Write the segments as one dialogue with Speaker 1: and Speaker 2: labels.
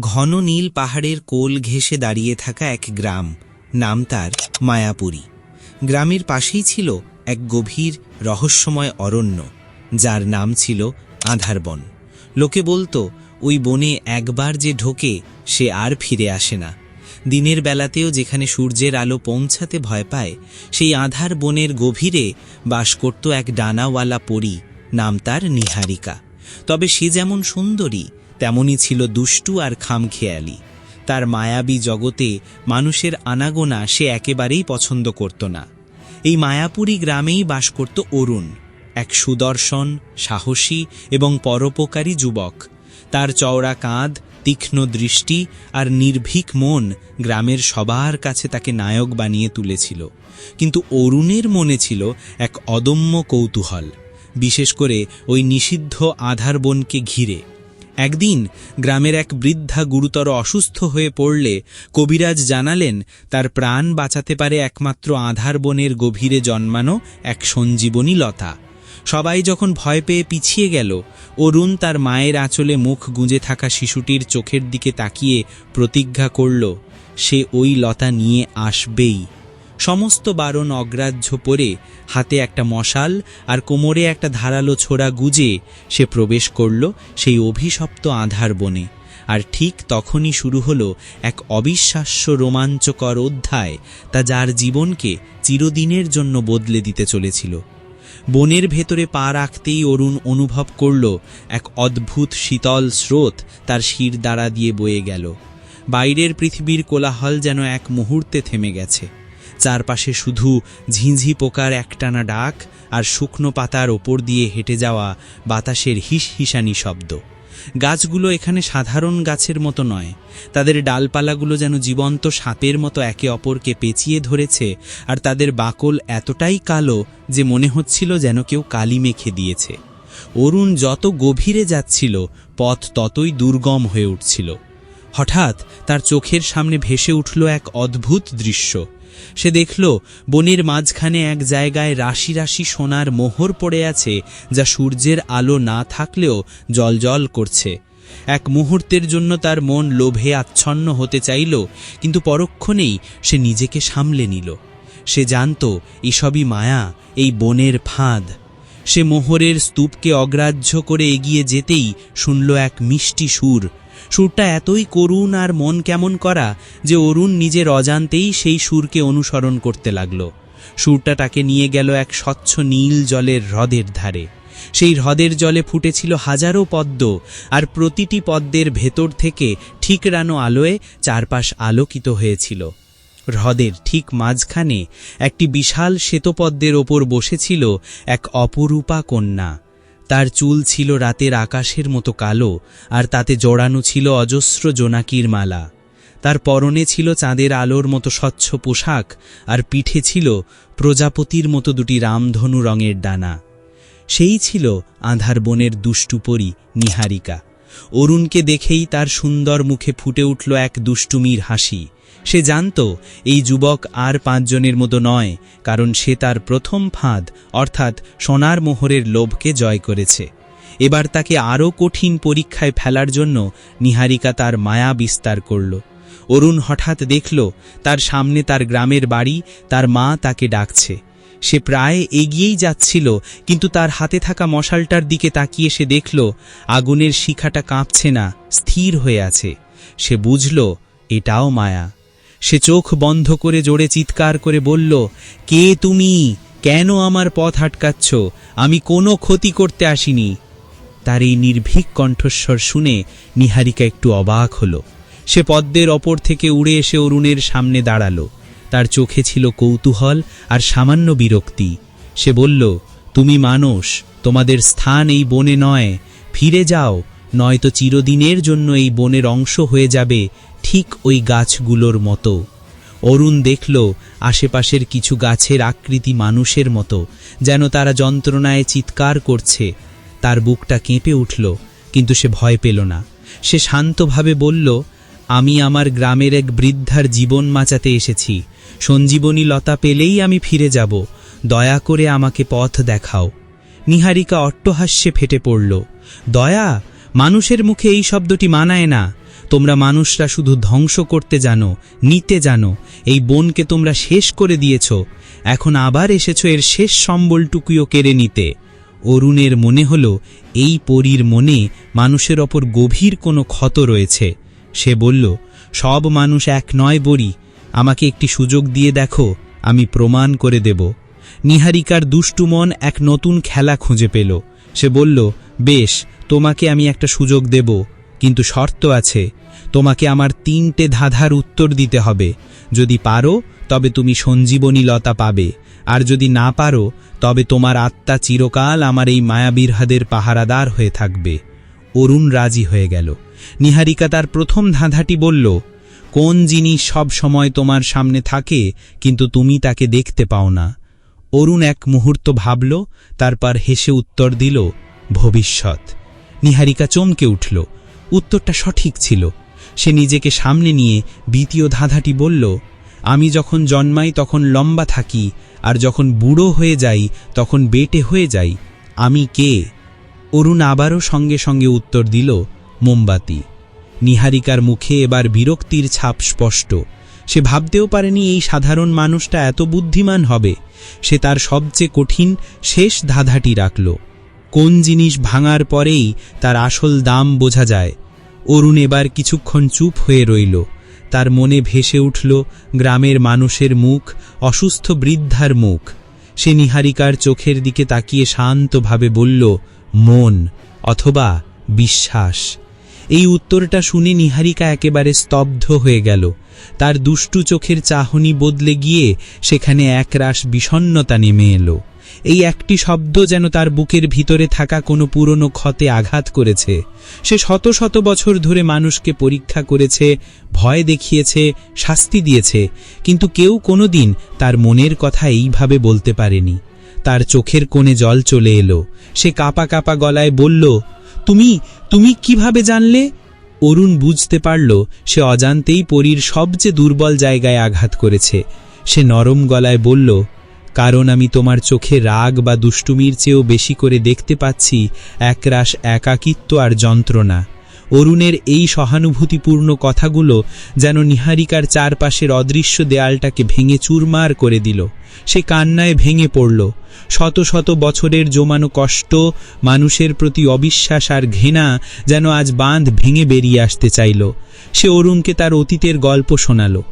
Speaker 1: ঘন নীল পাহাড়ের কোল ঘেঁষে দাঁড়িয়ে থাকা এক গ্রাম। নাম তার মায়াপুরী। গ্রামের পাশেই ছিল এক গভীর, রহস্যময় অরণ্য, যার নাম ছিল আধারবন। লোকে বলতো, ওই বনে একবার যে ঢোকে, সে আর ফিরে আসে না। দিনের বেলাতেও যেখানে সূর্যের আলো পৌঁছাতে ভয় পায়, সেই আধার বনের গভীরে বাস করত এক ডানাওয়ালা পরী, নাম তার নিহারিকা। তবে সে যেমন সুন্দরী তেমনই ছিল দুষ্টু আর খামখেয়ালি। তার মায়াবী জগতে মানুষের আনাগোনা সে একেবারেই পছন্দ করত না। এই মায়াপুরী গ্রামেই বাস করত অরুণ, এক সুদর্শন, সাহসী এবং পরোপকারী যুবক। তার চওড়া কাঁধ, তীক্ষ্ণ দৃষ্টি আর নির্ভীক মন গ্রামের সবার কাছে তাকে নায়ক বানিয়ে তুলেছিল। কিন্তু অরুণের মনে ছিল এক অদম্য কৌতূহল। বিশেষ করে ওই নিষিদ্ধ আধার বনকে ঘিরে। একদিন গ্রামের এক বৃদ্ধা গুরুতর অসুস্থ হয়ে পড়লে কবিরাজ জানালেন, তার প্রাণ বাঁচাতে পারে একমাত্র আধার বনের গভীরে জন্মানো এক সঞ্জীবনী লতা। সবাই যখন ভয় পেয়ে পিছিয়ে গেল, অরুণ তার মায়ের আঁচলে মুখ গুঁজে থাকা শিশুটির চোখের দিকে তাকিয়ে প্রতিজ্ঞা করল, সে ওই লতা নিয়ে আসবেই। সমস্ত বারণ অগ্রাহ্য পরে হাতে একটা মশাল আর কোমরে একটা ধারালো ছোড়া গুজে সে প্রবেশ করল সেই অভিশপ্ত আধার বনে। আর ঠিক তখনই শুরু হলো এক অবিশ্বাস্য রোমাঞ্চকর অধ্যায় তা যার জীবনকে চিরদিনের জন্য বদলে দিতে চলেছিল। বনের ভেতরে পা রাখতেই অরুণ অনুভব করল এক অদ্ভুত শীতল স্রোত তার শির দ্বারা দিয়ে বয়ে গেল। বাইরের পৃথিবীর কোলাহল যেন এক মুহূর্তে থেমে গেছে। চারপাশে শুধু ঝিঁঝি পোকার একটানা ডাক আর শুকনো পাতার ওপর দিয়ে হেঁটে যাওয়া বাতাসের হিস হিসানি শব্দ। গাছগুলো এখানে সাধারণ গাছের মতো নয়। তাদের ডালপালাগুলো যেন জীবন্ত সাপের মতো একে অপরকে পেঁচিয়ে ধরেছে আর তাদের বাকল এতটাই কালো যে মনে হচ্ছিল যেন কেউ কালি মেখে দিয়েছে। অরুণ যত গভীরে যাচ্ছিল, পথ ততই দুর্গম হয়ে উঠছিল। হঠাৎ তার চোখের সামনে ভেসে উঠল এক অদ্ভুত দৃশ্য। সে দেখল বনের মাঝখানে এক জায়গায় রাশি রাশি সোনার মোহর পড়ে আছে যা সূর্যের আলো না থাকলেও জলজল করছে। এক মুহূর্তের জন্য তার মন লোভে আচ্ছন্ন হতে চাইল, কিন্তু পরক্ষণেই সে নিজেকে সামলে নিল। সে জানত, এসবই মায়া, এই বনের ফাঁদ। সে মোহরের স্তূপকে অগ্রাহ্য করে এগিয়ে যেতেই শুনল এক মিষ্টি সুর সুরটা এতই করুণ আর মন কেমন করা যে অরুণ নিজের অজান্তেই সেই সুরকে অনুসরণ করতে লাগল। সুরটা তাকে নিয়ে গেল এক স্বচ্ছ নীল জলের হ্রদের ধারে। সেই হ্রদের জলে ফুটেছিল হাজারো পদ্ম আর প্রতিটি পদ্মের ভেতর থেকে ঠিকরানো আলোয় চারপাশ আলোকিত হয়েছিল। হ্রদের ঠিক মাঝখানে একটি বিশাল শ্বেতপদ্মের ওপর বসেছিল এক অপরূপা কন্যা। তার চুল ছিল রাতের আকাশের মতো কালো, আর তাতে জড়ানো ছিল অজস্র জোনাকির মালা। তার পরনে ছিল চাঁদের আলোর মতো স্বচ্ছ পোশাক, আর পিঠে ছিল প্রজাপতির মতো দুটি রামধনু রঙের ডানা। সেই ছিল আধার বনের দুষ্টুপরি নিহারিকা। অরুণকে দেখেই তার সুন্দর মুখে ফুটে উঠল এক দুষ্টুমির হাসি। সে জানত, এই যুবক আর পাঁচজনের মতো নয়, কারণ সে তার প্রথম ফাঁদ, অর্থাৎ সোনার মোহরের লোভকে জয় করেছে। এবার তাকে আরও কঠিন পরীক্ষায় ফেলার জন্য নিহারিকা তার মায়া বিস্তার করল। অরুণ হঠাৎ দেখল, তার সামনে তার গ্রামের বাড়ি, তার মা তাকে ডাকছে। সে প্রায় এগিয়েই যাচ্ছিল, কিন্তু তার হাতে থাকা মশালটার দিকে তাকিয়ে সে দেখল, আগুনের শিখাটা কাঁপছে না, স্থির হয়ে আছে। সে বুঝল এটাও মায়া। সে চোখ বন্ধ করে জোরে চিৎকার করে বলল, কে তুমি? কেন আমার পথ আটকাচ্ছ? আমি কোনো ক্ষতি করতে আসিনি। তার এই নির্ভীক কণ্ঠস্বর শুনে নিহারিকা একটু অবাক হল। সে পদ্মের অপর থেকে উড়ে এসে অরুণের সামনে দাঁড়াল। তার চোখে ছিল কৌতূহল আর সামান্য বিরক্তি। সে বলল, তুমি মানুষ, তোমাদের স্থান এই বনে নয়। ফিরে যাও নয়তো চিরদিনের জন্য এই বনের অংশ হয়ে যাবে ঠিক ওই গাছগুলোর মতো। অরুণ দেখল আশেপাশের কিছু গাছের আকৃতি মানুষের মতো, যেন তারা যন্ত্রণায় চিৎকার করছে। তার বুকটা কেঁপে উঠল, কিন্তু সে ভয় পেল না। সে শান্তভাবে বলল, আমি আমার গ্রামের এক বৃদ্ধার জীবন বাঁচাতে এসেছি। সঞ্জীবনী লতা পেলেই আমি ফিরে যাব। দয়া করে আমাকে পথ দেখাও। নিহারিকা অট্টহাস্যে ফেটে পড়ল, দয়া! মানুষের মুখে এই শব্দটি মানায় না।
Speaker 2: তোমরা মানুষরা শুধু ধ্বংস করতে জানো, নিতে জানো, এই বনকে তোমরা শেষ করে দিয়েছ। এখন আবার এসেছ এর শেষ সম্বলটুকুও কেড়ে নিতে। অরুণের মনে হল, এই পরীর মনে মানুষের ওপর গভীর কোনো ক্ষত রয়েছে। সে বলল, সব মানুষ এক নয় বড়ি, আমাকে একটি সুযোগ দিয়ে দেখো, আমি প্রমাণ করে দেব। নিহারিকার দুষ্টু মন এক নতুন খেলা খুঁজে পেল। সে বলল বেশ, তোমাকে আমি একটা সুযোগ দেব, কিন্তু শর্ত আছে, তোমাকে আমার তিনটে ধাঁধার উত্তর দিতে হবে। যদি পারো, তবে তুমি সঞ্জীবনী লতা পাবে, আর যদি না পারো, তবে তোমার আত্মা চিরকাল আমার এই মায়াবীরহাদের পাহারাদার হয়ে থাকবে। অরুণ রাজি হয়ে গেল। নিহারিকা তার প্রথম ধাঁধাটি বলল, কোন জিনিস সব সময় তোমার সামনে থাকে, কিন্তু তুমি তাকে দেখতে পাও না? অরুণ এক মুহূর্ত ভাবল, তারপর হেসে উত্তর দিল ভবিষ্যৎ। নিহারিকা চমকে উঠল। উত্তরটা সঠিক ছিল। সে নিজেকে সামনে নিয়ে দ্বিতীয় ধাঁধাটি বলল, আমি যখন জন্মাই তখন লম্বা থাকি, আর যখন বুড়ো হয়ে যাই তখন বেটে হয়ে যাই। আমি কে? অরুণ আবারও সঙ্গে সঙ্গে উত্তর দিল, মোমবাতি। নিহারিকার মুখে এবার বিরক্তির ছাপ স্পষ্ট। সে ভাবতেও পারেনি এই সাধারণ মানুষটা এত বুদ্ধিমান হবে। সে তার সবচেয়ে কঠিন শেষ ধাঁধাটি রাখল। কোন জিনিস ভাঙার পরেই তার আসল দাম বোঝা যায়। অরুণ এবার কিছুক্ষণ চুপ হয়ে রইল। তার মনে ভেসে উঠল গ্রামের মানুষের মুখ, অসুস্থ বৃদ্ধার মুখ। সে নিহারিকার চোখের দিকে তাকিয়ে শান্তভাবে বলল, মন অথবা বিশ্বাস। এই উত্তরটা শুনে নিহারিকা একেবারে স্তব্ধ হয়ে গেল। তার দুষ্টু চোখের চাহনি বদলে গিয়ে সেখানে একরাশ বিষণ্নতা নেমে এলো। এই একটি শব্দ যেন তার বুকের ভিতরে থাকা কোনো পুরনো ক্ষতে আঘাত করেছে। সে শত শত বছর ধরে মানুষকে পরীক্ষা করেছে, ভয় দেখিয়েছে, শাস্তি দিয়েছে, কিন্তু কেউ কোনোদিন তার মনের কথা এইভাবে বলতে পারেনি। তার চোখের কোণে জল চলে এলো। সে কাপা কাপা গলায় বলল, তুমি তুমি কীভাবে জানলে? অরুণ বুঝতে পারল, সে অজান্তেই পরীর সবচেয়ে দুর্বল জায়গায় আঘাত করেছে। সে নরম গলায় বলল কারণ আমি তোমার চোখে রাগ বা দুষ্টুমির চেয়েও বেশি করে দেখতে পাচ্ছি একরাশ একাকিত্ব আর যন্ত্রণা। অরুণের এই সহানুভূতিপূর্ণ কথাগুলো যেন নিহারিকার চারপাশের অদৃশ্য দেয়ালটাকে ভেঙে চুরমার করে দিল। সে কান্নায় ভেঙে পড়ল। শত শত বছরের জমানো কষ্ট, মানুষের প্রতি অবিশ্বাস আর ঘৃণা যেন আজ বাঁধ ভেঙে বেরিয়ে আসতে চাইল। সে অরুণকে তার অতীতের গল্প শোনালো।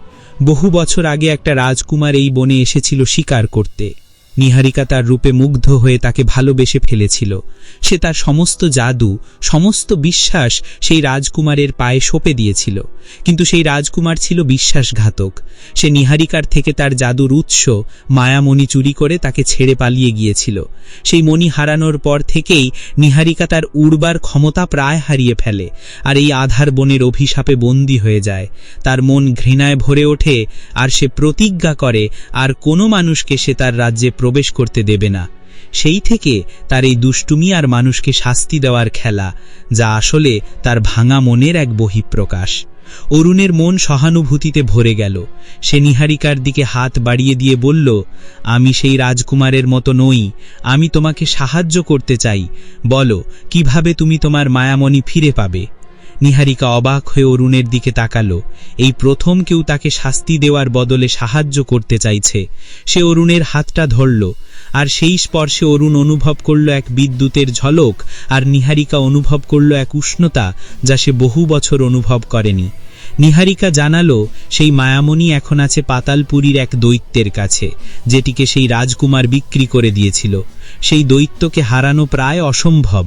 Speaker 2: বহু বছর আগে একটা রাজকুমার এই বনে এসেছিল শিকার করতে। নিহারিকা তার রূপে মুগ্ধ হয়ে তাকে ভালোবেসে ফেলেছিল। সে তার সমস্ত জাদু, সমস্ত বিশ্বাস সেই রাজকুমারের পায়ে সঁপে দিয়েছিল। কিন্তু সেই রাজকুমার ছিল বিশ্বাসঘাতক। সে নিহারিকার থেকে তার জাদুর উৎস, মায়ামণি চুরি করে তাকে ছেড়ে পালিয়ে গিয়েছিল। সেই মণি হারানোর পর থেকেই নিহারিকা তার উড়বার ক্ষমতা প্রায় হারিয়ে ফেলে আর এই আধার বনের অভিশাপে বন্দী হয়ে যায়। তার মন ঘৃণায় ভরে ওঠে আর সে প্রতিজ্ঞা করে, আর কোনো মানুষকে সে তার রাজ্যে প্রবেশ করতে দেবে না। সেই থেকে তার এই দুষ্টুমি আর মানুষকে শাস্তি দেওয়ার খেলা, যা আসলে তার ভাঙা মনের এক বহিঃপ্রকাশ। অরুণের মন সহানুভূতিতে ভরে গেল। সে নিহারিকার দিকে হাত বাড়িয়ে দিয়ে বলল, আমি সেই রাজকুমারের মতো নই। আমি তোমাকে সাহায্য করতে চাই। বলো, কীভাবে তুমি তোমার মায়ামণি ফিরে পাবে? নিহারিকা অবাক হয়ে অরুণের দিকে তাকালো। এই প্রথম কেউ তাকে শাস্তি দেওয়ার বদলে সাহায্য করতে চাইছে। সে অরুণের হাতটা ধরল, আর সেই স্পর্শে অরুণ অনুভব করল এক বিদ্যুতের ঝলক, আর নিহারিকা অনুভব করল এক উষ্ণতা যা সে বহু বছর অনুভব করেনি। নিহারিকা জানালো, সেই মায়ামণি এখন আছে পাতালপুরীর এক দৈত্যের কাছে, যেটিকে সেই রাজকুমার বিক্রি করে দিয়েছিল। সেই দৈত্যকে হারানো প্রায় অসম্ভব।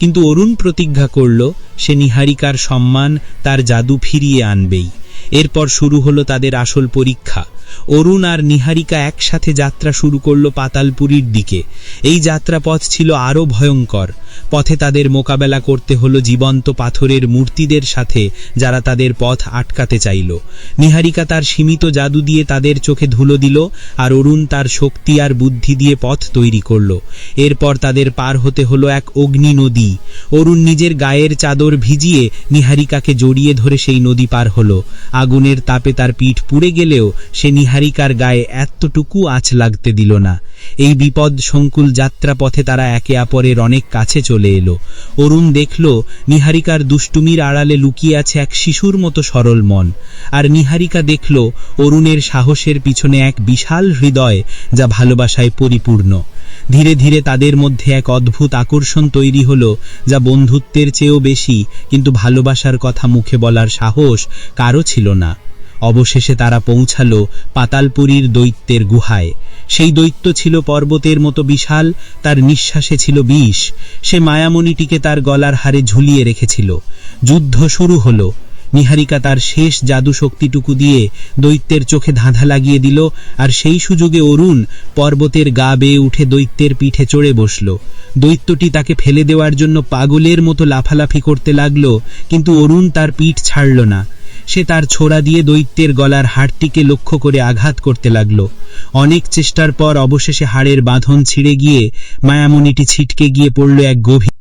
Speaker 2: কিন্তু অরুণ প্রতিজ্ঞা করল, সে নিহারিকার সম্মান তার জাদু ফিরিয়ে আনবেই। এরপর শুরু হলো তাদের আসল পরীক্ষা। অরুণ আর নিহারিকা একসাথে যাত্রা শুরু করল পাতালপুরীর দিকে। এই যাত্রাপথ ছিল আরও ভয়ঙ্কর। পথে তাদের মোকাবেলা করতে হলো জীবন্ত পাথরের মূর্তিদের সাথে, যারা তাদের পথ আটকাতে চাইল। নিহারিকা তার সীমিত জাদু দিয়ে তাদের চোখে ধুলো দিল আর অরুণ তার শক্তি আর বুদ্ধি দিয়ে পথ তৈরি করল। এরপর তাদের পার হতে হলো এক অগ্নি নদী। অরুণ নিজের গায়ের চাদর ভিজিয়ে নিহারিকাকে জড়িয়ে ধরে সেই নদী পার হলো। আগুনের তাপে তার পিঠ পুড়ে গেলেও সে নিহারিকার গায়ে এতটুকু আঁচ লাগতে দিল না। এই বিপদ সংকুল যাত্রা পথে তারা একে অপরের অনেক কাছে চলে এলো। অরুণ দেখল নিহারিকার দুষ্টুমির আড়ালে লুকিয়ে আছে এক শিশুর মতো সরল মন। আর নিহারিকা দেখল অরুণের সাহসের পিছনে এক বিশাল হৃদয় যা ভালোবাসায় পরিপূর্ণ। ধীরে ধীরে তাদের মধ্যে এক অদ্ভুত আকর্ষণ তৈরি হলো, যা বন্ধুত্বের চেয়েও বেশি, কিন্তু ভালোবাসার কথা মুখে বলার সাহস কারও ছিল না। অবশেষে তারা পৌঁছালো পাতালপুরীর দৈত্যের গুহায়। সেই দৈত্য ছিল পর্বতের মতো বিশাল, তার নিঃশ্বাসে ছিল বিষ। সে মায়ামণিটিকে তার গলার হারে ঝুলিয়ে রেখেছিল। যুদ্ধ শুরু হলো। নিহারিকা তার শেষ জাদু শক্তিটুকু দিয়ে দৈত্যের চোখে ধাঁধা লাগিয়ে দিল আর সেই সুযোগে অরুণ পর্বতের গা বেয়ে উঠে দৈত্যের পিঠে চড়ে বসল। দৈত্যটি তাকে ফেলে দেওয়ার জন্য পাগলের মতো লাফালাফি করতে লাগল, কিন্তু অরুণ তার পিঠ ছাড়ল না। সে তার ছোড়া দিয়ে দৈত্যের গলার হাড়টিকে লক্ষ্য করে আঘাত করতে লাগল। অনেক চেষ্টার পর অবশেষে হাড়ের বাঁধন ছিঁড়ে গিয়ে মায়ামণিটি ছিটকে গিয়ে পড়ল এক গভীর